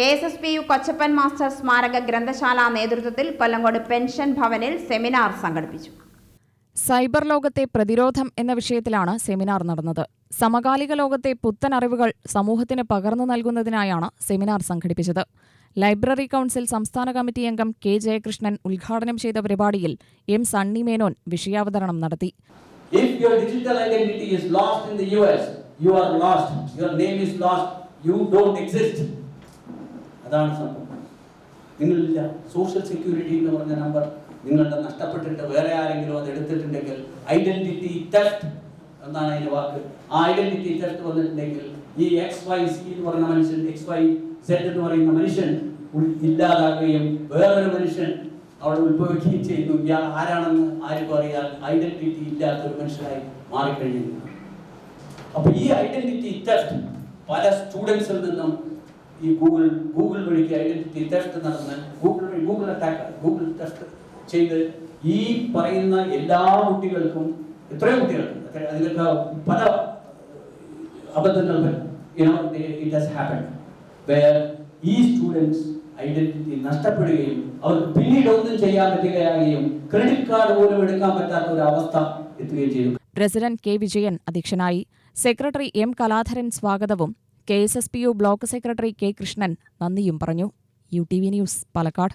K S S P U Kochappan master സ്മാരക ഗ്രന്ഥശാല നേതൃത്വത്തിൽ കൊല്ലങ്കോട് പെൻഷൻ ഭവനിൽ സെമിനാർ സംഘടിപ്പിച്ചു സൈബർ ലോകത്തെ പ്രതിരോധം എന്ന വിഷയത്തിലാണ് സെമിനാർ നടന്നത് സമകാലിക ലോകത്തെ പുത്തൻ അറിവുകൾ സമൂഹത്തിന് പകർന്നു നൽകുന്നതിനായാണ് സെമിനാർ സംഘടിപ്പിച്ചത് ലൈബ്രറി കൗൺസിൽ സംസ്ഥാന കമ്മിറ്റി അംഗം കെ ജയകൃഷ്ണൻ ഉദ്ഘാടനം ചെയ്ത പരിപാടിയിൽ എം സണ്ണി മേനോൻ വിഷയാവതരണം നടത്തി If your digital identity is lost in the US, you are lost. Your name is lost. You don't exist. അതാണ് സംഭവം. നിങ്ങളില്ല സോഷ്യൽ സെക്യൂരിറ്റി എന്ന് പറഞ്ഞ നമ്പർ നിങ്ങളുടെ നഷ്ടപ്പെട്ടിട്ട് വേറെ ആരെങ്കിലും അത് എടുത്തിട്ടുണ്ടെങ്കിൽ ഐഡന്റിറ്റി തെഫ്റ്റ് എന്നാണ് അതിന്റെ വാക്ക്. ആ ഐഡന്റിറ്റി തെഫ്റ്റ് വന്നിട്ടുണ്ടെങ്കിൽ ഈ എക്സ് വൈ സി എന്ന് പറയുന്ന മനുഷ്യൻ എക്സ് വൈ സെഡ് എന്ന് പറയുന്ന മനുഷ്യൻ ഇല്ലാതാകുകയും വേറൊരു മനുഷ്യൻ അവിടെ ഉത്ഭവിക്കുകയും ചെയ്യുന്നു. ഇയാൾ ആരാണെന്ന് ആർക്കും അറിയാൻ ഐഡന്റിറ്റി ഇല്ലാത്ത ഒരു മനുഷ്യനായി മാറിക്കഴിഞ്ഞു അപ്പൊ ഈ ഐഡന്റിറ്റി തെഫ്റ്റ് പല സ്റ്റുഡൻസിൽ നിന്നും ഈ ഗൂഗിൾ ഗൂഗിൾ വഴിക്ക് ഐഡന്റിറ്റി തെഫ്റ്റ് നടന്ന് ഗൂഗിൾ വഴി ഗൂഗിൾ അറ്റാക്ക് ഗൂഗിൾ ടെസ്റ്റ് ചെയ്ത് ഈ പറയുന്ന എല്ലാ കുട്ടികൾക്കും എത്രയോ കുട്ടികൾക്കും അതിലൊക്കെ പല അബദ്ധങ്ങൾ ഇറ്റ് ഹാസ് ഹാപ്പൻ വേർ ഈ സ്റ്റുഡൻസ് ഐഡന്റിറ്റി നഷ്ടപ്പെടുകയും അവർ പിന്നീട് ഒന്നും ചെയ്യാൻ പറ്റുകയാകുകയും ക്രെഡിറ്റ് കാർഡ് പോലും എടുക്കാൻ പറ്റാത്ത ഒരു അവസ്ഥ എത്തുകയും ചെയ്തു. പ്രസിഡന്റ് കെ വിജയൻ അധ്യക്ഷനായി. സെക്രട്ടറി എം കലാധരൻ സ്വാഗതവും K S S P U block secretary K Krishnan നന്ദിയും പറഞ്ഞു. U T V news Palakkad.